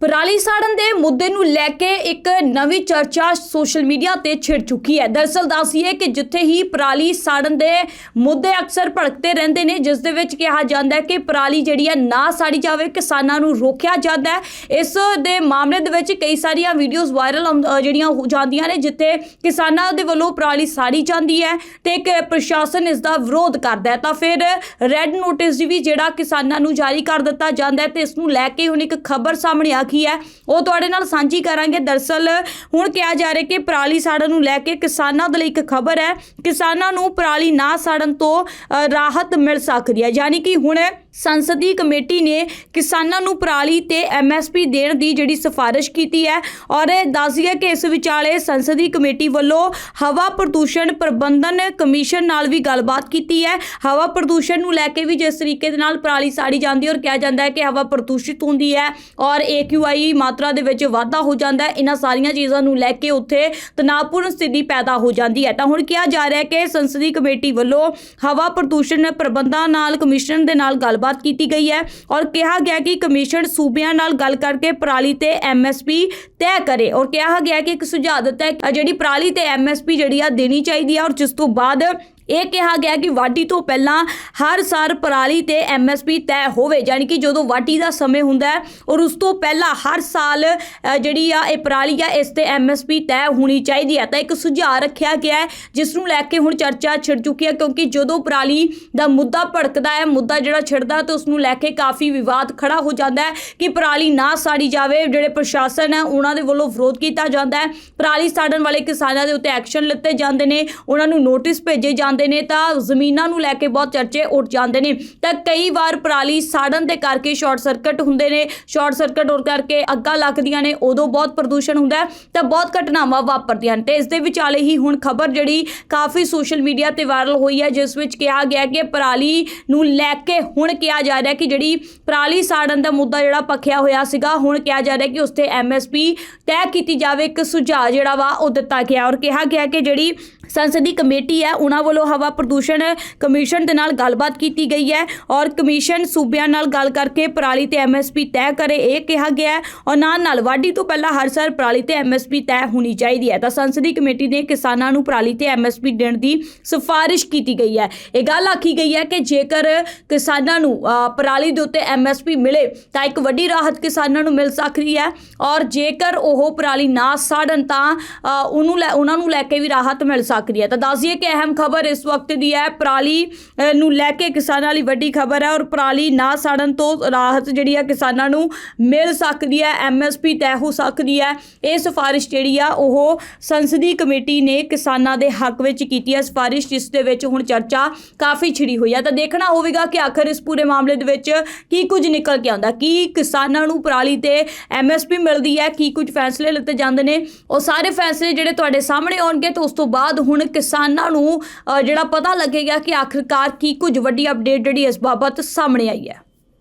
ਪਰਾਲੀ ਸਾੜਨ ਦੇ ਮੁੱਦੇ ਨੂੰ ਲੈ ਕੇ ਇੱਕ ਨਵੀਂ ਚਰਚਾ ਸੋਸ਼ਲ ਮੀਡੀਆ ਤੇ ਛਿੜ ਚੁੱਕੀ ਹੈ। ਦਰਸਲ ਦੱਸੀਏ ਕਿ ਜਿੱਥੇ ਹੀ ਪਰਾਲੀ ਸਾੜਨ ਦੇ ਮੁੱਦੇ ਅਕਸਰ ਭੜਕਦੇ ਰਹਿੰਦੇ ਨੇ, ਜਿਸ ਦੇ ਵਿੱਚ ਕਿਹਾ ਜਾਂਦਾ ਹੈ ਕਿ ਪਰਾਲੀ ਜਿਹੜੀ ਹੈ ਨਾ ਸਾੜੀ ਜਾਵੇ, ਕਿਸਾਨਾਂ ਨੂੰ ਰੋਕਿਆ ਜਾਂਦਾ ਹੈ। ਇਸ ਦੇ ਮਾਮਲੇ ਦੇ ਵਿੱਚ ਕਈ ਸਾਰੀਆਂ ਵੀਡੀਓਜ਼ ਵਾਇਰਲ ਜਿਹੜੀਆਂ ਹੋ ਜਾਂਦੀਆਂ ਨੇ, ਜਿੱਥੇ ਕਿਸਾਨਾਂ ਦੇ ਵੱਲੋਂ ਪਰਾਲੀ ਸਾੜੀ ਜਾਂਦੀ ਹੈ ਤੇ ਇੱਕ ਪ੍ਰਸ਼ਾਸਨ ਇਸ ਦਾ ਵਿਰੋਧ ਕਰਦਾ ਹੈ। ਤਾਂ ਫਿਰ ਰੈੱਡ ਨੋਟਿਸ ਵੀ ਜਿਹੜਾ ਕਿਸਾਨਾਂ ਨੂੰ ਜਾਰੀ ਕਰ ਦਿੱਤਾ ਜਾਂਦਾ ਹੈ ਤੇ ਇਸ ਨੂੰ ਲੈ ਕੇ ਹੁਣ ਇੱਕ ਖਬਰ ਸਾਹਮਣੇ ਆ ਗਈ ਹੈ। ਉਹ ਤੁਹਾਡੇ ਨਾਲ ਸਾਂਝੀ ਕਰਾਂਗੇ। ਦਰਸਲ ਹੁਣ ਕਿਹਾ ਜਾ ਰਿਹਾ ਕਿ ਪਰਾਲੀ ਸਾੜਨ ਨੂੰ ਲੈ ਕੇ ਕਿਸਾਨਾਂ ਦੇ ਲਈ ਇੱਕ ਖਬਰ ਹੈ। ਕਿਸਾਨਾਂ ਨੂੰ ਪਰਾਲੀ ਨਾ ਸਾੜਨ ਤੋਂ ਅ, ਰਾਹਤ ਮਿਲ ਸਕਦੀ ਹੈ। ਯਾਨੀ ਕਿ ਹੁਣ ਸੰਸਦੀ ਕਮੇਟੀ ਨੇ ਕਿਸਾਨਾਂ ਨੂੰ ਪਰਾਲੀ ਤੇ ਐਮਐਸਪੀ ਦੇਣ ਦੀ ਜਿਹੜੀ ਸਿਫਾਰਿਸ਼ ਕੀਤੀ ਹੈ ਔਰ ਇਹ ਦੱਸ ਦਈਏ ਕਿ ਇਸ ਵਿਚਾਲੇ ਸੰਸਦੀ ਕਮੇਟੀ ਵੱਲੋਂ ਹਵਾ ਪ੍ਰਦੂਸ਼ਣ ਪ੍ਰਬੰਧਨ ਕਮਿਸ਼ਨ ਨਾਲ ਵੀ ਗੱਲਬਾਤ ਕੀਤੀ ਹੈ। ਹਵਾ ਪ੍ਰਦੂਸ਼ਣ ਨੂੰ ਲੈ ਕੇ ਵੀ ਜਿਸ ਤਰੀਕੇ ਦੇ ਨਾਲ ਪਰਾਲੀ ਸਾੜੀ ਜਾਂਦੀ ਹੈ ਔਰ ਕਿਹਾ ਜਾਂਦਾ ਹੈ ਕਿ ਹਵਾ ਪ੍ਰਦੂਸ਼ਿਤ ਹੁੰਦੀ ਹੈ ਔਰ AQI ਮਾਤਰਾ ਦੇ ਵਿੱਚ ਵਾਧਾ ਹੋ ਜਾਂਦਾ ਹੈ। ਇਹਨਾਂ ਸਾਰੀਆਂ ਚੀਜ਼ਾਂ ਨੂੰ ਲੈ ਕੇ ਉੱਥੇ ਤਣਾਅਪੂਰਨ ਸਥਿਤੀ ਪੈਦਾ ਹੋ ਜਾਂਦੀ ਹੈ। ਤਾਂ ਹੁਣ ਕਿਹਾ ਜਾ ਰਿਹਾ ਹੈ ਕਿ ਸੰਸਦੀ ਕਮੇਟੀ ਵੱਲੋਂ ਹਵਾ ਪ੍ਰਦੂਸ਼ਣ ਪ੍ਰਬੰਧਾਂ ਨਾਲ ਕਮਿਸ਼ਨ ਦੇ ਨਾਲ ਗੱਲ ਗੱਲਬਾਤ ਕੀਤੀ ਗਈ ਹੈ ਔਰ ਕਿਹਾ ਗਿਆ ਕਿ ਕਮਿਸ਼ਨ ਸੂਬਿਆਂ ਨਾਲ ਗੱਲ ਕਰਕੇ ਪਰਾਲੀ ਤੇ ਐਮਐਸਪੀ ਤੈਅ ਕਰੇ ਔਰ ਕਿਹਾ ਗਿਆ ਕਿ ਇੱਕ ਸੁਝਾਅ ਦਿੱਤਾ ਹੈ ਜਿਹੜੀ ਪਰਾਲੀ ਤੇ ਐਮਐਸਪੀ ਜਿਹੜੀ ਆ ਦੇਣੀ ਚਾਹੀਦੀ ਹੈ ਔਰ ਜਿਸ ਤੋਂ ਬਾਅਦ ਇਹ ਕਿਹਾ ਗਿਆ ਕਿ ਵਾਢੀ ਤੋਂ ਪਹਿਲਾਂ ਹਰ ਸਾਲ ਪਰਾਲੀ ਤੇ ਐਮਐਸਪੀ ਤੈਅ ਹੋਵੇ ਯਾਨੀ ਕਿ ਜਦੋਂ ਵਾਢੀ ਦਾ ਸਮੇਂ ਹੁੰਦਾ ਹੈ ਔਰ ਉਸ ਤੋਂ ਪਹਿਲਾਂ ਹਰ ਸਾਲ ਜਿਹੜੀ ਆ ਇਹ ਪਰਾਲੀ ਆ, ਇਸ ਤੇ ਐਮਐਸਪੀ ਤੈਅ ਹੋਣੀ ਚਾਹੀਦੀ ਹੈ। ਤਾਂ ਇੱਕ ਸੁਝਾਅ ਰੱਖਿਆ ਗਿਆ ਹੈ, ਜਿਸ ਨੂੰ ਲੈ ਕੇ ਹੁਣ ਚਰਚਾ ਛਿੜ ਚੁੱਕੀ ਹੈ, ਕਿਉਂਕਿ ਜਦੋਂ ਪਰਾਲੀ ਦਾ ਮੁੱਦਾ ਭੜਕਦਾ ਹੈ, ਮੁੱਦਾ ਜਿਹੜਾ ਛਿੜਦਾ ਤਾਂ ਉਸ ਨੂੰ ਲੈ ਕੇ ਕਾਫੀ ਵਿਵਾਦ ਖੜਾ ਹੋ ਜਾਂਦਾ ਹੈ ਕਿ ਪਰਾਲੀ ਨਾ ਸਾੜੀ ਜਾਵੇ। ਜਿਹੜੇ ਪ੍ਰਸ਼ਾਸਨ ਹੈ, ਉਹਨਾਂ ਦੇ ਵੱਲੋਂ ਵਿਰੋਧ ਕੀਤਾ ਜਾਂਦਾ ਹੈ। ਪਰਾਲੀ ਸਾੜਨ ਵਾਲੇ ਕਿਸਾਨਾਂ ਦੇ ਉੱਤੇ ਐਕਸ਼ਨ ਲਿੱਤੇ ਜਾਂਦੇ ਨੇ, ਉਹਨਾਂ ਨੂੰ ਨੋਟਿਸ ਭੇਜੇ ਜਾਂਦੇ ਨੇ ਤਾਂ ਜ਼ਮੀਨਾਂ ਨੂੰ ਲੈ ਕੇ ਬਹੁਤ ਚਰਚੇ ਉੱਠ ਜਾਂਦੇ ਨੇ। ਤਾਂ ਕਈ ਵਾਰ ਪਰਾਲੀ ਸਾੜਨ ਦੇ ਕਰਕੇ ਸ਼ਾਰਟ ਸਰਕਟ ਹੁੰਦੇ ਨੇ। ਸ਼ਾਰਟ ਸਰਕਟ ਹੋਣ ਕਰਕੇ ਅੱਗਾਂ ਲੱਗਦੀਆਂ ਨੇ, ਉਦੋਂ ਬਹੁਤ ਪ੍ਰਦੂਸ਼ਣ ਹੁੰਦਾ ਤਾਂ ਬਹੁਤ ਘਟਨਾਵਾਂ ਵਾਪਰਦੀਆਂ ਨੇ ਤੇ ਇਸ ਦੇ ਵਿਚਾਲੇ ਹੀ ਹੁਣ ਖਬਰ ਜਿਹੜੀ ਕਾਫੀ ਸੋਸ਼ਲ ਮੀਡੀਆ ਤੇ ਵਾਇਰਲ ਹੋਈ ਹੈ, ਜਿਸ ਵਿੱਚ ਕਿਹਾ ਗਿਆ ਕਿ ਪਰਾਲੀ ਨੂੰ ਲੈ ਕੇ ਹੁਣ ਕਿਹਾ ਜਾ ਰਿਹਾ ਕਿ ਜਿਹੜੀ ਪਰਾਲੀ ਸਾੜਨ ਦਾ ਮੁੱਦਾ ਜਿਹੜਾ ਪੱਖਿਆ ਹੋਇਆ ਸੀਗਾ, ਹੁਣ ਕਿਹਾ ਜਾ ਰਿਹਾ ਕਿ ਉਸ ਤੇ ਐਮਐਸਪੀ ਤੈਅ ਕੀਤੀ ਜਾਵੇ। ਇੱਕ ਸੁਝਾਅ ਜਿਹੜਾ ਵਾ ਉਹ ਦਿੱਤਾ ਗਿਆ। ਔਰ ਕਿਹਾ ਗਿਆ ਕਿ ਜਿਹੜੀ ਸੰਸਦੀ ਕਮੇਟੀ ਹੈ, ਉਹਨਾਂ ਵੱਲੋਂ ਹਵਾ ਪ੍ਰਦੂਸ਼ਣ ਕਮਿਸ਼ਨ ਦੇ ਨਾਲ ਗੱਲਬਾਤ ਕੀਤੀ ਗਈ ਹੈ ਔਰ ਕਮਿਸ਼ਨ ਸੂਬਿਆਂ ਨਾਲ ਗੱਲ ਕਰਕੇ ਪਰਾਲੀ ਤੇ ਐਮਐਸਪੀ ਤੈਅ ਕਰੇ, ਇਹ ਕਿਹਾ ਗਿਆ ਹੈ ਔਰ ਨਾਲ ਨਾਲ ਵਾਢੀ ਤੋਂ ਪਹਿਲਾਂ ਹਰ ਸਾਲ ਪਰਾਲੀ ਤੇ ਐਮਐਸਪੀ ਤੈਅ ਹੋਣੀ ਚਾਹੀਦੀ ਹੈ। ਤਾਂ ਸੰਸਦੀ ਕਮੇਟੀ ਨੇ ਕਿਸਾਨਾਂ ਨੂੰ ਪਰਾਲੀ ਤੇ ਐਮਐਸਪੀ ਦੇਣ ਦੀ ਸਿਫਾਰਿਸ਼ ਕੀਤੀ ਗਈ ਹੈ। ਇਹ ਗੱਲ ਆਖੀ ਗਈ ਹੈ ਕਿ ਜੇਕਰ ਕਿਸਾਨਾਂ ਨੂੰ ਪਰਾਲੀ ਦੇ ਉੱਤੇ ਐਮਐਸਪੀ ਮਿਲੇ, ਤਾਂ ਇੱਕ ਵੱਡੀ ਰਾਹਤ ਕਿਸਾਨਾਂ ਨੂੰ ਮਿਲ ਸਕਦੀ ਹੈ ਔਰ ਜੇਕਰ ਉਹ ਪਰਾਲੀ ਨਾ ਸਾੜਨ ਤਾਂ ਉਹਨੂੰ ਲੈ, ਉਹਨਾਂ ਨੂੰ ਲੈ ਕੇ ਵੀ ਰਾਹਤ ਮਿਲ ਸਕਦੀ ਹੈ। ਤਾਂ ਦੱਸ ਦਈਏ ਕਿ ਅਹਿਮ ਖਬਰ ਇਸ ਵਕਤ ਦੀ ਹੈ, ਪਰਾਲੀ ਨੂੰ ਲੈ ਕੇ ਕਿਸਾਨਾਂ ਲਈ ਵੱਡੀ ਖਬਰ ਹੈ ਔਰ ਪਰਾਲੀ ਨਾ ਸਾੜਨ ਤੋਂ ਰਾਹਤ ਜਿਹੜੀ ਹੈ ਕਿਸਾਨਾਂ ਨੂੰ ਮਿਲ ਸਕਦੀ ਹੈ ਐਮਐਸਪੀ ਤੈਅ ਹੋ ਸਕਦੀ ਹੈ। ਇਹ ਸਿਫਾਰਿਸ਼ ਜਿਹੜੀ ਆ, ਉਹ ਸੰਸਦੀ ਕਮੇਟੀ ਨੇ ਕਿਸਾਨਾਂ ਦੇ ਹੱਕ ਵਿੱਚ ਕੀਤੀ ਹੈ। ਸਿਫਾਰਿਸ਼ ਜਿਸ ਦੇ ਵਿੱਚ ਹੁਣ ਚਰਚਾ ਕਾਫੀ ਛਿੜੀ ਹੋਈ ਹੈ। ਤਾਂ ਦੇਖਣਾ ਹੋਵੇਗਾ ਕਿ ਆਖਰ ਇਸ ਪੂਰੇ ਮਾਮਲੇ ਦੇ ਵਿੱਚ ਕੀ ਕੁਝ ਨਿਕਲ ਕੇ ਆਉਂਦਾ, ਕੀ ਕਿਸਾਨਾਂ ਨੂੰ ਪਰਾਲੀ ਤੇ ਐਮਐਸਪੀ ਮਿਲਦੀ ਹੈ, ਕੀ ਕੁਝ ਫੈਸਲੇ ਲਿੱਤੇ ਜਾਂਦੇ ਨੇ। ਉਹ ਸਾਰੇ ਫੈਸਲੇ ਜਿਹੜੇ ਤੁਹਾਡੇ ਸਾਹਮਣੇ ਆਉਣਗੇ, ਤੇ ਉਸ ਤੋਂ ਬਾਅਦ ਹੁਣ ਕਿਸਾਨਾਂ ਨੂੰ ਅ, ਜਿਹੜਾ ਪਤਾ ਲੱਗੇਗਾ ਕਿ ਆਖਰਕਾਰ ਕੀ ਕੁਝ ਵੱਡੀ ਅਪਡੇਟ ਜਿਹੜੀ ਇਸ ਬਾਬਤ ਸਾਹਮਣੇ ਆਈ ਹੈ।